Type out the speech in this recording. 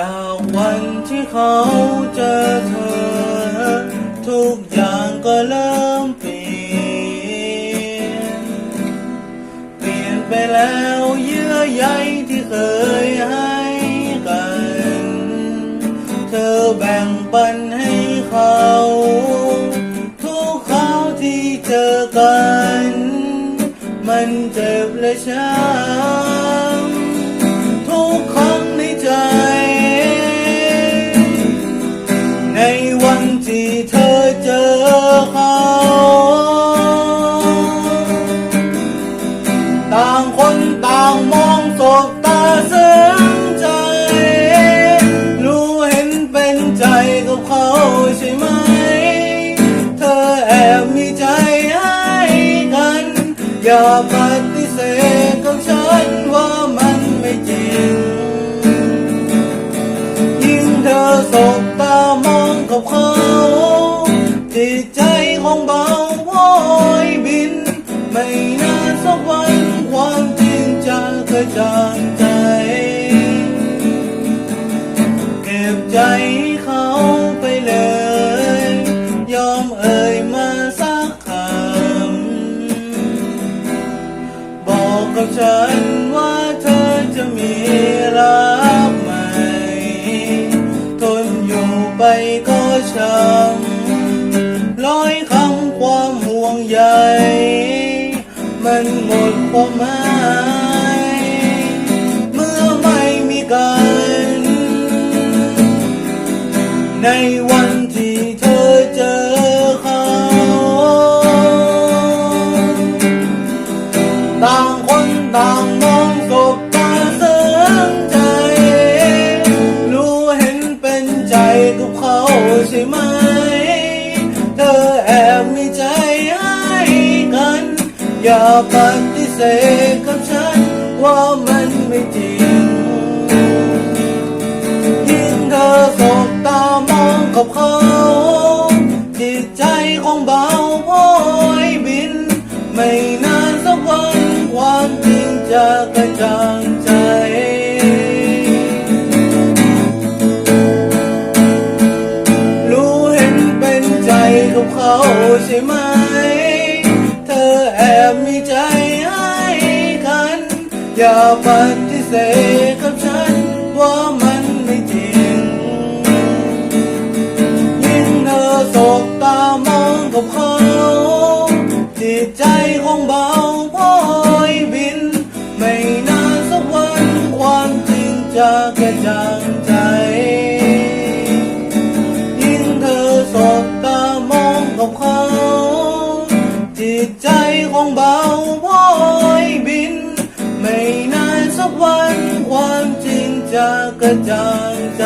จากวันที่เขาเจอเธอ ทุกอย่างก็เริ่มเปลี่ยน เปลี่ยนไปแล้วเยื่อใยที่เคยให้กัน เธอแบ่งปันให้เขา ทุกคราวที่เจอกัน มันเจ็บและช้ำ ใช่ไหม เธอแอบมีใจให้กัน อย่าปฏิเสธกับฉันว่ามันไม่จริง ยิ่งเธอสบตามองกับเขาจิตใจของเบาโอยบิน ไม่นานสักวันความจริงจะกระจ่างใจ เก็บใจ ฉันว่าเธอจะมีรักใหม่ทนอยู่ไปก็ช้ำร้อยคำความห่วงใยมันหมดความหมายเมื่อไม่มีกัน ในวันที่เธอเจอเขาต่าง ต่างมองสบตาเสื่องใจ รู้เห็นเป็นใจกับเขาใช่ไหม เธอแอบมีใจให้กัน อย่าปฏิเสธกับฉันว่ามันไม่จริงยิ่งเธอสบตามองกับเขาจิตใจของเบาโอยบินไม่ จริงจะกระจ่างใจ รู้เห็นเป็นใจกับเขาใช่ไหม เธอแอบมีใจให้กัน อย่าปฏิเสธกับฉันว่ามันไม่จริง ยิ่งเธอสบตามองกับเขา จิตใจของเบาพอางใจ ยิ่งเธอสบตามองกับเขา จิตใจของเบาพอยบิน ไม่นานสักวันความจริงจะกระจ่างใจ